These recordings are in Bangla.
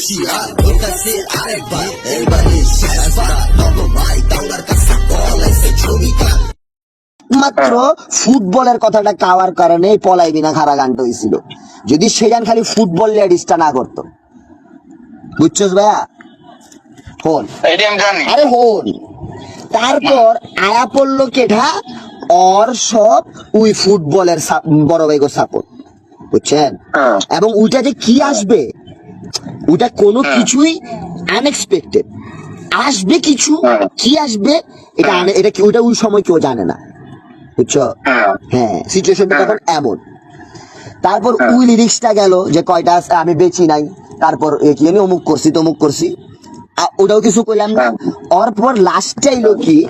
হুঁশিয়ার হইতাছে আরেকবার এবারে শেষবার নবমাই দাউলার কাছে বলাইছে ছবিটা মাত্র ফুটবলের কথাটা কাওয়ার কারণে পলাই বিনা খারা গানটা হয়েছিল। যদি সেখান খালি ফুটবল লেডিসটা না করতো। বুঝছস ভাইয়া? হন। আরে হন। তারপর আয়া পড়ল কেঠা অর সব ওই ফুটবলের বড় ভাই সাপোর্ট বুঝছেন? হ্যাঁ। এবং ওইটা যে কি আসবে? ওটা কোনো কিছুই আনএক্সপেক্টেড আসবে কিছু হ্যাঁ। কি আসবে এটা এটা কি ওইটা ওই সময় কেউ জানে না। বুঝছ? হ্যাঁ। হ্যাঁ সিচুয়েশনটা হ্যাঁ। তখন এমন। তারপর হ্যাঁ। ওই লিরিক্সটা গেল যে কয়টা আমি বেচি নাই। তারপর এ কি আমি অমুক করছি তমুক করছি। ওটাও কিছু কইলাম না। হ্যাঁ। ওর পর লাস্টটা এলো কি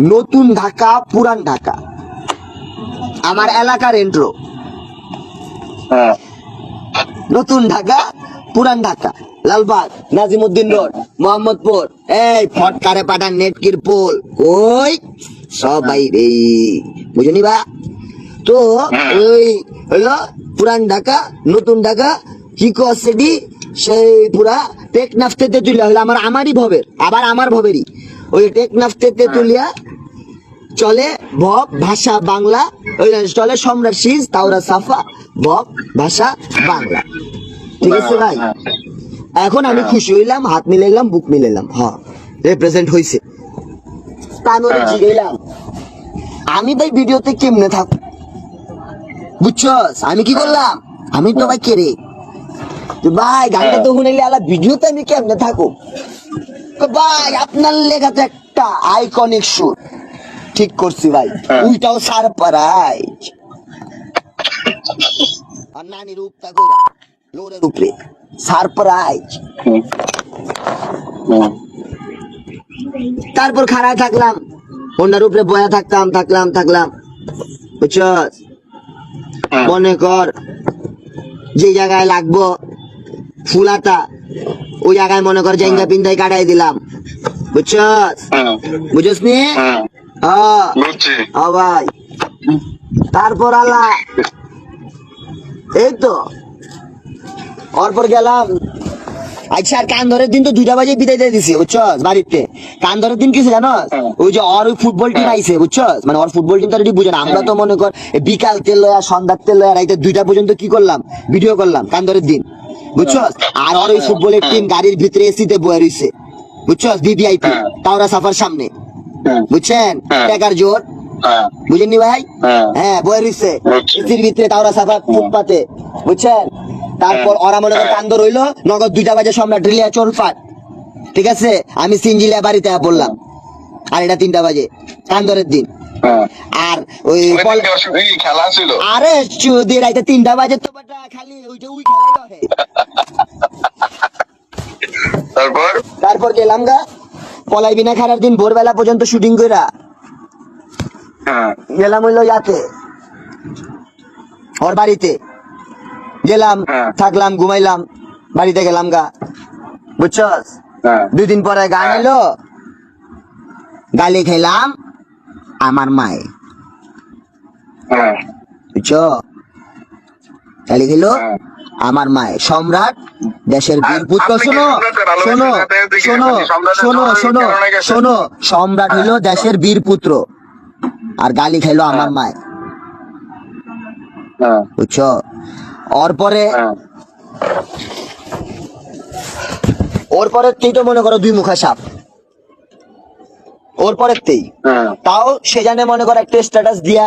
নতুন ঢাকা পুরান ঢাকা। আমার এলাকার এন্ট্রো হ্যাঁ। নতুন ঢাকা পুরান ঢাকা লালবাগ নাজিমুদ্দিন রোড মোহাম্মদপুর। এই ফটকারে পাঠান নেটকির পোল। কই সবাই রে বুঝনি বা তো ওই হলো পুরান ঢাকা নতুন ঢাকা কি কসেডি সেই পুরা টেকনাফ থেকে তুলিয়া হলো আমার আমারই ভবের আবার আমার ভবেরই। ওই টেকনাফ থেকে তুলিয়া চলে ভব ভাষা বাংলা ওই চলে সম্রাট সিজ তাওরা সাফা ভব ভাষা বাংলা। ঠিক আছে ভাই? এখন আমি খুশি হইলাম হাত মিলাইলাম বুক মিলাইলাম হ্যাঁ রিপ্রেজেন্ট হইছে। তা আমি জিগাইলাম। আমি ভাই ভিডিওতে কেমনে থাক বুঝছস? আমি কি করলাম? আমি তো ভাই কেরে ভাই গানটা তো শুনাইলে আলা ভিডিওতে আমি কেমনে থাকো ভাই আপনার লেখা তো একটা আইকনিক সুর। ঠিক করছি ভাই। হ্যাঁ। উইটাও সারপ্রাইজ আর নানির উপটা কইরা। লোরের উপরে সারপ্রাইজ। তারপর খাড়ায় থাকলাম। হোন্ডার উপরে বয়া থাকতাম থাকলাম থাকলাম। বুঝছস? মনে কর যে জায়গায় লাগবো ফুলাতা ওই জায়গায় মনে কর জাইঙ্গা পিন্দাই কাটাই দিলাম। বুঝছস? হুম। বুঝছস নি। হ্যাঁ ভাই। তারপর আল্লাহ। এই তো। অরপর গেলাম। আচ্ছা আর কান ধরের দিন তো দুইটা বাজে বিদায় দিয়ে দিছি বুঝছস? বাড়িতে। কান ধরের দিন জানো হ্যাঁ। ওই যে ওর ওই ফুটবল টিম আইছে বুঝছস? মানে ওর ফুটবল টিম তো already বুঝে না। আমরা তো মনে কর বিকাল তেল লয়া সন্ধ্যার তেল লয়া রাইতে দুইটা পর্যন্ত কি করলাম? ভিডিও করলাম কান ধরের দিন। বুঝছস? আর ওর ওই ফুটবলের টিম গাড়ির ভিতরে এসিতে বয়ে রইছে। বুঝছস? হ্যাঁ। তাওরা সাফার সামনে। বুঝছেন? হ্যাঁ। টাকার জোর। হ্যাঁ। বুঝেননি ভাই? হ্যাঁ। বই রইছে। এসির ভিতরে তাওরা সাফা ফুটপাতে। বুঝছেন? তারপর ওরা মনে করে হ্যাঁ। কান্দ রইল নগদ দুইটা বাজে সম্রাট রিলিয়া চোরপাট ঠিক আছে? আমি সিঞ্জিলিয়া বাড়িতে বললাম। আর এটা তিনটা বাজে কান্দরের দিন। হ্যাঁ। আর ওই খেলা ছিল। আরে চুদি রাইতে তিনটা বাজে তো খালি ওইটা ওই খেলাই হয় তারপর? তারপর গেলাম গা। পলাই বিনা খারার দিন ভোরবেলা পর্যন্ত শুটিং কইরা। হ্যাঁ। গেলাম হইল ইয়াতে। ওর বাড়িতে। গেলাম হ্যাঁ। থাকলাম ঘুমাইলাম বাড়িতে গেলাম গা। বুঝছস? হ্যাঁ। দুই দিন পরে গান হ্যাঁ। এলো গালি খেলাম আমার মায়ে। হ্যাঁ। বুঝছ? গালি খেলো হ্যাঁ। আমার মায়ে। সম্রাট দেশের বীর পুত্র শোনো শোনো শোনো শোনো শোনো শোনো সম্রাট হইল দেশের বীর পুত্র আর গালি খাইলো আমার মায়ে। হ্যাঁ। বুঝছ? ওর পরে ওর পরের তেই তো মনে করো দুই মুখা সাপ ওর পরের তেই তাও সে জানে মনে করো একটা স্ট্যাটাস দিয়া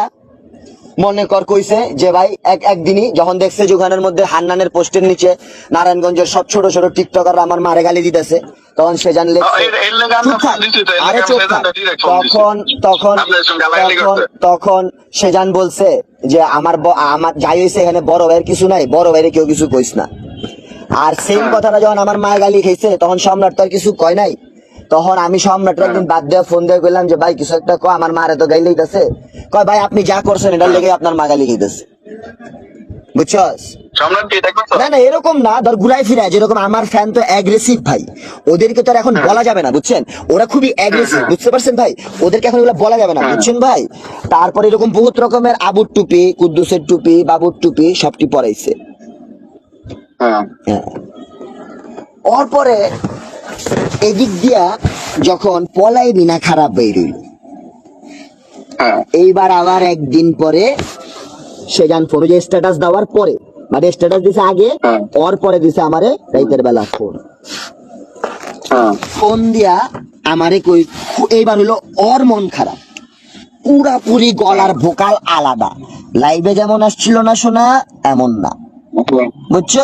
মনে কর কইছে যে ভাই এক একদিনই যখন দেখছে যোগানের মধ্যে হান্নানের পোস্টের নিচে নারায়ণগঞ্জের সব ছোট ছোট টিকটকার আমার মারে গালি দিতেছে তখন সে জান এর আরে চুপ। তখন তখন তখন। তখন সেজান বলছে যে আমার আমার যাই হয়েছে এখানে বড় ভাইয়ের কিছু নাই বড় ভাইয়ের কেউ কিছু কইস না আর সেম হ্যাঁ। কথাটা যখন আমার মায়ের গালি খেয়েছে তখন সম্রাট তো আর কিছু কয় নাই তখন আমি সম্রাটের একদিন বাদ দিয়ে ফোন দিয়ে কইলাম যে ভাই কিছু একটা কয় আমার মারে তো গাইলে দিতেছে। কয় ভাই আপনি যা করছেন এটার লেগে আপনার মা গালি খাইতেছে বুঝছস? সম্রাট কি এটা করছ? না না এরকম না ধর ঘুরাই ফিরায় যেরকম আমার ফ্যান তো অ্যাগ্রেসিভ ভাই। ওদেরকে তো এখন বলা যাবে না বুঝছেন? ওরা খুবই অ্যাগ্রেসিভ বুঝতে পারছেন ভাই? ওদেরকে এখন এগুলো বলা যাবে না বুঝছেন ভাই? তারপরে এরকম বহুত রকমের আবুর টুপি কুদ্দুসের টুপি বাবুর টুপি সবটি পরাইছে। হ্যাঁ। হ্যাঁ। ওর পরে এদিক দিয়া যখন পলাই বিনা খারাপ বেরিল। হ্যাঁ। এইবার আবার একদিন পরে সে ফোন যে স্ট্যাটাস দেওয়ার পরে মানে স্ট্যাটাস দিছে আগে হ্যাঁ। ওর পরে দিছে আমারে রাইতের বেলা ফোন। হ্যাঁ। ফোন দিয়া আমারে কই এইবার হলো ওর মন খারাপ। পুরাপুরি গলার ভোকাল আলাদা। লাইভে যেমন আসছিল না শোনা এমন না। বুঝছ?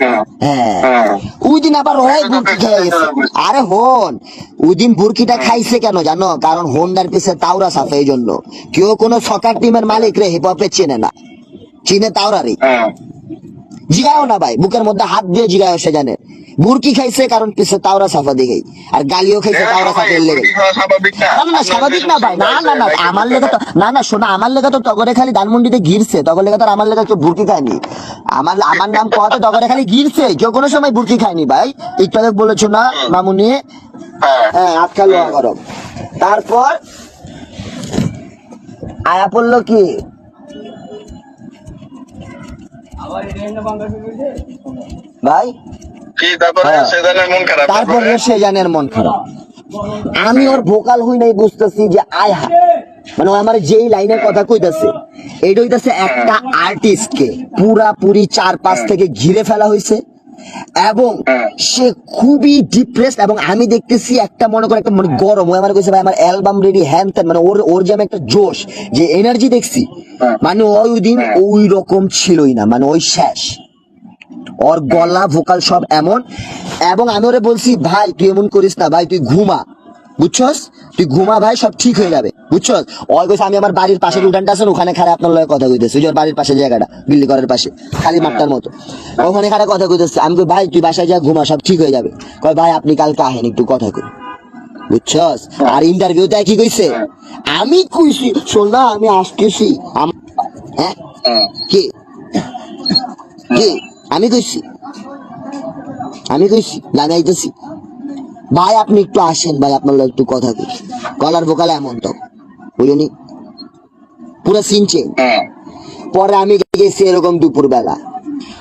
হ্যাঁ। হ্যাঁ। হ্যাঁ ওই দিন আবার হয় বুরকি খেয়ে গেছে। আরে হন ওই দিন বুরকিটা খাইছে কেন জানো? কারণ হোন্ডার পিছে তাওরা সাফে এই জন্য। কেউ কোনো সকার টিমের মালিক রে হিপ হপে চেনে না। চিনে তাওরারই। হ্যাঁ। জিগাও না ভাই বুকের মধ্যে হাত দিয়ে জিগাও সে জানে। বুরকি খাইছে কারণ পিছে তাওরা সাফা দিকেই আর গালিও খাইছে তাওরা সাফের লেগে। না। না স্বাভাবিক না ভাই। না না না আমার লেগে তো না না শোনা আমার লেগে তো তগরে খালি ধানমন্ডিতে গিরছে তগর লেগে তো আমার লেগে কেউ বুরকি খায়নি। আমার আমার নাম কত তগরে খালি গিরছে কেউ কোনো সময় বুরকি খায়নি ভাই। আগে বলেছ না মামুনি? হ্যাঁ। হ্যাঁ আজকাল লোয়া গরম। তারপর আয়া পড়ল কি? ভাই? কি তারপরে হ্যাঁ। মন খারাপ? তারপর সে মন খারাপ। আমি ওর ভোকাল হই নাই বুঝতেছি যে আয় হা মানে আমার যেই লাইনের কথা কইতাছে এটা হইতাছে একটা আর্টিস্ট কে পুরা পুরি চার পাঁচ থেকে ঘিরে ফেলা হয়েছে এবং সে খুবই ডিপ্রেস এবং আমি দেখতেছি একটা মনে করে একটা মানে গরম। ও আমার কইছে ভাই আমার অ্যালবাম রেডি হ্যান ত্যান মানে ওর ওর যে আমি একটা জোশ যে এনার্জি দেখছি মানে ওই দিন ওই রকম ছিলই না মানে ওই শেষ। ওর গলা ভোকাল সব এমন এবং আমি ওরে বলছি ভাই তুই এমন করিস না ভাই তুই ঘুমা বুঝছস তুই ঘুমা ভাই সব ঠিক হয়ে যাবে। বুঝছস? ওই কইছে, আমি আমার বাড়ির পাশের উঠানটা আছে ওখানে খারাপ আপনার লগে কথা কইতেছি। ওই বাড়ির পাশে জায়গাটা বিল্লি ঘরের পাশে, খালি মাঠটার মতো। ওখানে খারাপ কথা কইতেছি। আমি কই, ভাই, তুই বাসায় যা, ঘুমা, সব ঠিক হয়ে যাবে। কয়, ভাই, আপনি কালকে আহেন, একটু কথা কই। বুঝছস? আর ইন্টারভিউতে কি কইছে, আমি কইছি, শোন না, আমি আসতেছি। হ্যাঁ? কি? কি? আমি কইছি আমি কইছি না আমি আইতেছি ভাই আপনি একটু আসেন ভাই আপনার একটু কথা কই গলার ভোকাল এমন তো বুঝলি পুরো সিন চেঞ্জ হ্যাঁ। পরে আমি গেছি এরকম দুপুর বেলা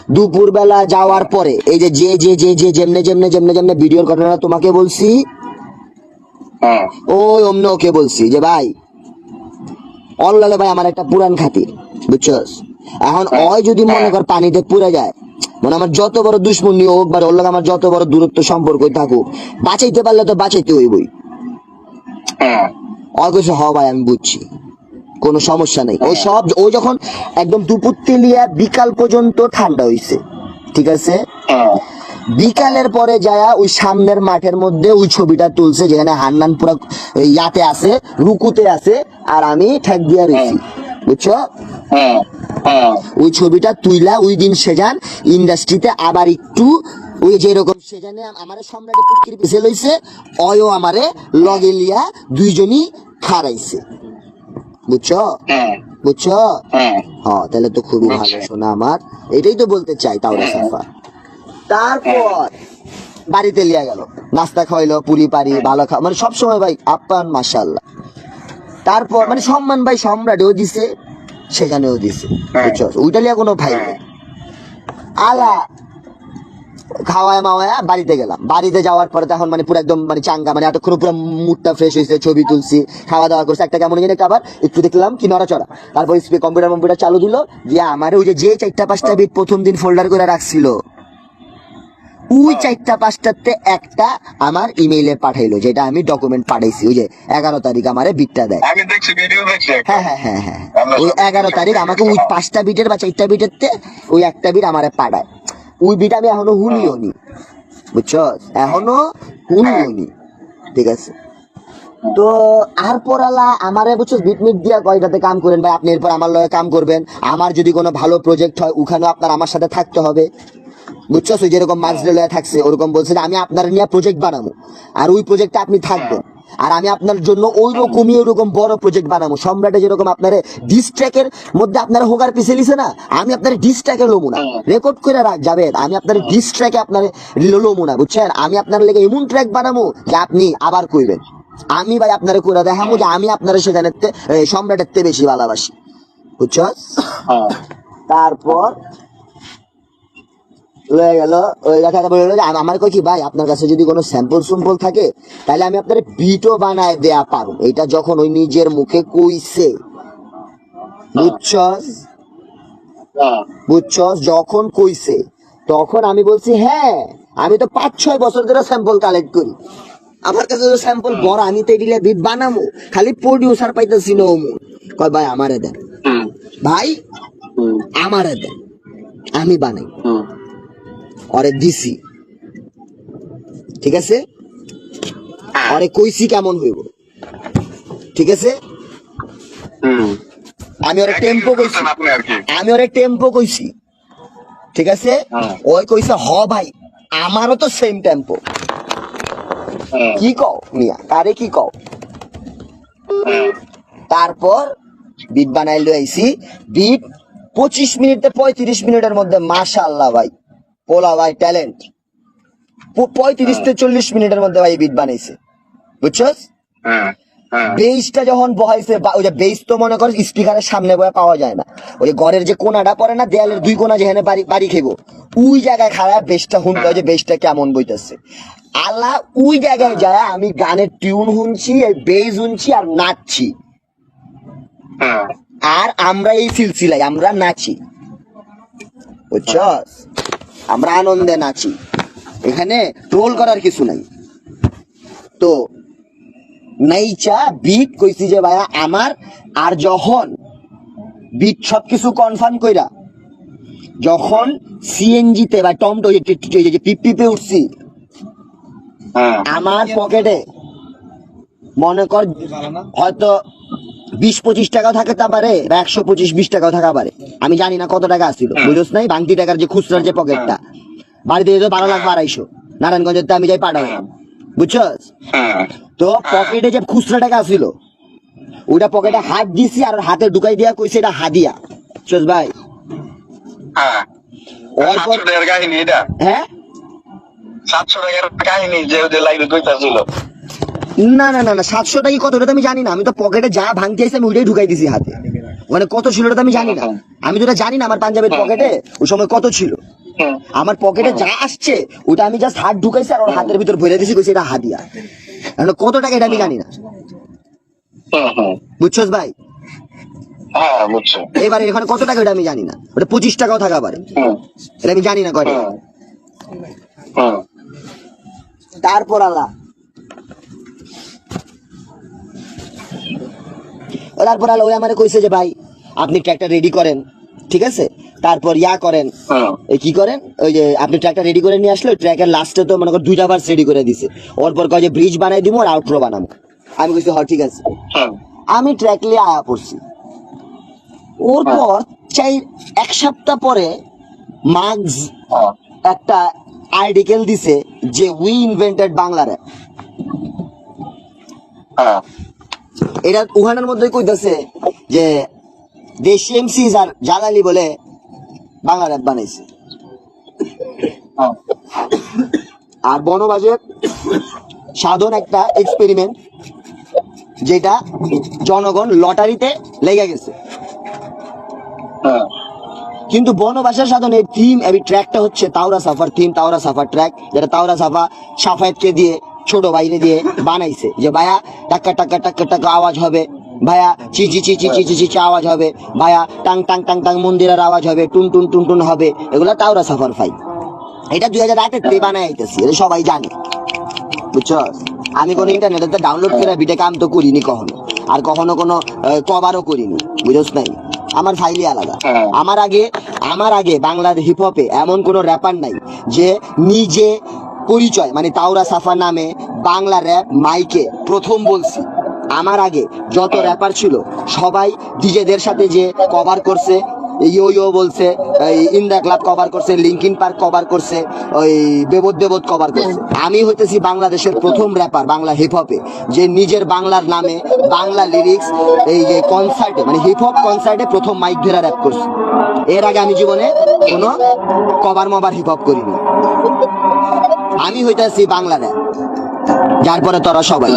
দুপুর বেলা যাওয়ার পরে এই যে যে যে যে যে যেমনে যেমনে যেমনে যেমনে ভিডিওর ঘটনা তোমাকে বলছি হ্যাঁ। ওই অমনি ওকে বলছি যে ভাই অনলাইনে ভাই আমার একটা পুরান খাতির বুঝছস? এখন ওই যদি মনে কর পানিতে পুড়ে যায় মানে আমার যত বড় দুশ্মনী হোক বা ওর আমার যত বড় দূরত্ব সম্পর্ক থাকুক বাঁচাইতে পারলে তো বাঁচাইতে হইবই। হ্যাঁ। ওই হ ভাই আমি বুঝছি। কোনো সমস্যা নেই। ওই সব ও যখন একদম দুপুর তেলিয়া বিকাল পর্যন্ত ঠান্ডা হইছে ঠিক আছে? হ্যাঁ। বিকালের পরে যায়া ওই সামনের মাঠের মধ্যে ওই ছবিটা তুলছে যেখানে হান্নান পুরো ইয়াতে আছে রুকুতে আছে আর আমি ঠেক দিয়া রয়েছি বুঝছ? হ্যাঁ হ্যাঁ। ওই ছবিটা তুইলা ওই দিন সেজান ইন্ডাস্ট্রিতে আবার একটু ওই যেরকম সেজানে আমারে সম্রাটে পুটকির পিছে লইছে অয়ও আমারে লগে লিয়া দুইজনই খারাইছে বুঝছ? হ্যাঁ। বুঝছ? হ্যাঁ। হ্যাঁ তাহলে তো খুবই ভালো শোনা আমার। এটাই তো বলতে চাই তাওরা সাফা। তারপর বাড়িতে লিয়া গেল। নাস্তা খাওয়াইলো পুরি পারি ভালো খাওয়া মানে সবসময় ভাই আপ্যান মাসাল্লাহ তারপর মানে সম্মান ভাই সম্রাট সম্রাটেও দিছে। সেখানেও দিছে। বুঝছ? ওইটা নিয়ে কোনো ভাই আলা খাওয়ায় মাওয়ায় বাড়িতে গেলাম। বাড়িতে যাওয়ার পরে তখন মানে পুরো একদম মানে চাঙ্গা মানে এতক্ষণ পুরো মুডটা ফ্রেশ হয়েছে ছবি তুলছি খাওয়া দাওয়া করছি একটা কেমন জানি একটা আবার একটু দেখলাম কি নড়াচড়া। তারপর কম্পিউটার কম্পিউটার চালু দিল দিয়ে আমার ওই যে যে চারটা পাঁচটা বিট প্রথম দিন ফোল্ডার করে রাখছিল। ওই চারটা পাঁচটাতে একটা আমার ইমেইলে পাঠাইলো যেটা আমি ডকুমেন্ট পাঠাইছি ওই যে এগারো তারিখ আমারে বিটটা দেয়। আমি দেখছি ভিডিও দেখছি হ্যাঁ হ্যাঁ হ্যাঁ হ্যাঁ। ওই এগারো তারিখ আমাকে ওই পাঁচটা বিটের বা চারটা বিটেরতে ওই একটা বিট আমারে পাঠায়। ওই বিট আমি এখনও হুনিও নি বুঝছ? এখনও হুনিও নি ঠিক আছে? তো আর পরালা আমারে বুঝছ বিট মিট দিয়া কয়টাতে কাম করেন ভাই? আপনি এরপর আমার লগে কাম করবেন। আমার যদি কোনো ভালো প্রজেক্ট হয় ওখানেও আপনার আমার সাথে থাকতে হবে। বুঝছ? যেরকম মার্কস লয়া থাকছে ওরকম বলছে যে আমি আপনার নিয়ে প্রজেক্ট বানাবো। আর ওই প্রজেক্টে আপনি থাকবেন। আর আমি আপনার জন্য ওই রকমই ওরকম বড় প্রজেক্ট বানাবো। সম্রাটে যেরকম আপনার ডিস্ট্র্যাকের মধ্যে আপনার হোগার পিছে লিছে না আমি আপনার ডিস্ট্র্যাকে লোমু না। রেকর্ড করে রাখ যাবেন। আমি আপনার ডিস্ট্র্যাকে আপনার লোমু না বুঝছেন? আমি আপনার লেগে এমন ট্র্যাক বানাবো যে আপনি আবার কইবেন। আমি ভাই আপনারে করে দেখাবো যে আমি আপনার সেখানে সম্রাটের তে বেশি ভালোবাসি। বুঝছ? হ্যাঁ। তারপর লয়ে গেল ওই কথা বলে আমার কই কি ভাই আপনার কাছে যদি কোনো স্যাম্পল স্যাম্পল থাকে তাহলে আমি আপনার বিটও বানায় দেয়া পারো এটা যখন ওই নিজের মুখে কইছে। বুঝছস? হ্যাঁ বুঝছস? যখন কইছে তখন আমি বলছি হ্যাঁ আমি তো পাঁচ ছয় বছর ধরে স্যাম্পল কালেক্ট করি। আমার কাছে তো স্যাম্পল বড় আমি তো এদিকে বিট বানামু খালি প্রডিউসার পাইতেছি না অমু কয় ভাই আমারে দেন। ভাই আমারে দেন। আমি বানাই। হুম। অরে দিছি। ঠিক আছে? অরে কইছি কেমন হইব? ঠিক আছে? আমি ওরে টেম্পো কইছি। আর আমি ওরে টেম্পো কইছি। ঠিক আছে? হ্যাঁ। ওই কইছে হ ভাই আমারও তো সেম টেম্পো হ্যাঁ। কি কও মিয়া? কারে কি কও? হ্যাঁ। তারপর বিট বানাইলো আইছি। বিট পঁচিশ মিনিটে পঁয়ত্রিশ মিনিটের মধ্যে মাশাল্লাহ ভাই। পোলা ভাই ট্যালেন্ট পঁয়ত্রিশ থেকে চল্লিশ মিনিটের মধ্যে ভাই বিট বানাইছে। বুঝছস? হ্যাঁ হ্যাঁ। বেসটা যখন বহাইছে ওই যে বেস তো মনে কর স্পিকারের সামনে বয়ে পাওয়া যায় না। ওই ঘরের যে কোনাটা পড়ে না দেয়ালের দুই কোনা যেখানে বাড়ি বাড়ি খেবো ওই জায়গায় খারাপ বেসটা শুনতে হয় যে বেসটা কেমন বইতেছে। আল্লাহ ওই জায়গায় যায় আমি গানের টিউন শুনছি এই বেস শুনছি আর নাচছি। হ্যাঁ। আর আমরা এই সিলসিলায় আমরা নাচি। বুঝছস? আমরা আনন্দে নাচি। এখানে ট্রোল করার কিছু নাই। তো নাইচা বিট কইছি যে ভাইয়া আমার আর যখন বিট সবকিছু কনফার্ম কইরা যখন সিএনজি তে বা টমটো যে যে পিপিপে উঠছি হ্যাঁ। আমার পকেটে মনে কর হয়তো বিশ পঁচিশ টাকাও থাকতে পারে বা একশো পঁচিশ বিশ টাকাও থাকা পারে আমি জানি না কত টাকা আসছিল বুঝোস নাই? বাংতি টাকার যে খুচরার যে পকেটটা বাড়িতে যেত বারো লাখ আড়াইশো নারায়ণগঞ্জের তো আমি যাই পাঠাবো। বুঝছস? হ্যাঁ। তো পকেটে যে খুচরা টাকা ছিল ওইটা পকেটে হাত দিছি আর হাতে ঢুকাই দিয়া কইছে এটা হাদিয়া। বুঝছস ভাই? হ্যাঁ। অল্প সাতশো টাকার কাহিনী এটা। হ্যাঁ? সাতশো টাকার কাহিনী যে যে লাইভে কইতাছিল। না না না না সাতশো টাকা কত? ওটা তো আমি জানি না। আমি তো পকেটে যা ভাঙতে আইছি আমি ওইটাই ঢুকাই দিছি হাতে। মানে কত ছিল ওটা আমি জানি না। আমি তো ওটা জানি না আমার পাঞ্জাবের পকেটে ওই সময় কত ছিল। আমার পকেটে যা আসছে ওটা আমি জাস্ট হাত ঢুকাইছি আর ওর হাতের ভিতর ভরে দিছি কইছি এটা হাদিয়া। এখন কত টাকা এটা আমি জানি না। হুম বুঝছস ভাই? হ্যাঁ এবারে এখানে কত টাকা ওটা আমি জানি না। ওটা পঁচিশ টাকাও থাকা পারে। এটা আমি জানি না কয়টা। তারপর আল্লাহ। তারপর আলো আমারে কইছে যে ভাই আপনি ট্র্যাক্টর রেডি করেন। ঠিক আছে? তারপর ইয়া করেন। এই কি করেন? ওই যে আপনি ট্র্যাক্টর রেডি করে নিয়ে আসলো ট্র্যাকের লাস্টে তো মনে কর দুইটা ভার্স রেডি করে দিছে। ওর পর কয় যে ব্রিজ বানাই দিব আর আউটরো বানাবো আমি কইছি হ ঠিক আছে। হুম আমি ট্র্যাক নিয়ে আয়া পড়ছি। ওর পর চাই এক সপ্তাহ পরে মার্কস হ্যাঁ। একটা আর্টিকেল দিছে যে উই ইনভেন্টেড বাংলা rap। হ্যাঁ। এটা উহানের মধ্যে কইতাছে যে দেশি এমসিজ আর জালালি বলে বাংলা র্যাপ বানাইছে। হ্যাঁ। আর বনবাজের সাধন একটা এক্সপেরিমেন্ট যেটা জনগণ লটারিতে লেগে গেছে। হ্যাঁ। কিন্তু বনবাসের সাধনের থিম এবং ট্র্যাকটা হচ্ছে তাওরা সাফার থিম তাওরা সাফার ট্র্যাক যেটা তাওরা সাফা সাফায়েতকে দিয়ে ছোট বাইরে দিয়ে বানাইছে যে ভাইয়া টাক্কা টাক্কা টাক্কা টাক্কা আওয়াজ হবে। ভাইয়া চিচি চিচি চিচি চিচি আওয়াজ হবে। ভাইয়া টাং টাং টাং টাং মন্দিরের আওয়াজ হবে। টুন টুন টুন টুন হবে। এগুলা তাওরা সাফার ফাই। এটা দুই হাজার আটের থেকে বানাই আইতেছি এটা সবাই জানে। বুঝছ আমি কোনো ইন্টারনেটে ডাউনলোড করে ভিডিও কাম তো করিনি কখনো। আর কখনো কোনো কভারও করিনি। বুঝোস নাই? আমার ফাইলই আলাদা। হ্যাঁ। আমার আগে আমার আগে বাংলার হিপ হপে এমন কোনো র্যাপার নাই যে নিজে পরিচয় মানে তাওরা সাফা নামে বাংলা র্যাপ মাইকে প্রথম বলছি। আমার আগে যত র্যাপার ছিল, সবাই ডিজেদের সাথে যে কভার করছে ইয়ো ইয়ো বলছে in club club cover, Linkin Park cover করছে, ওই দেবত দেবত কভার করছে। আমি হইতেছি বাংলাদেশের প্রথম র্যাপার বাংলা হিপ হপে যে নিজের বাংলার নামে বাংলা লিরিক্স এই যে কনসার্টে মানে হিপ হপ কনসার্টে প্রথম মাইক ধরা র্যাপ করছি। এর আগে আমি জীবনে কোনো কভার মবার হিপ হপ করিনি। আমি হইতেছি বাংলাদেশ। যার পরে তোরা সবাই।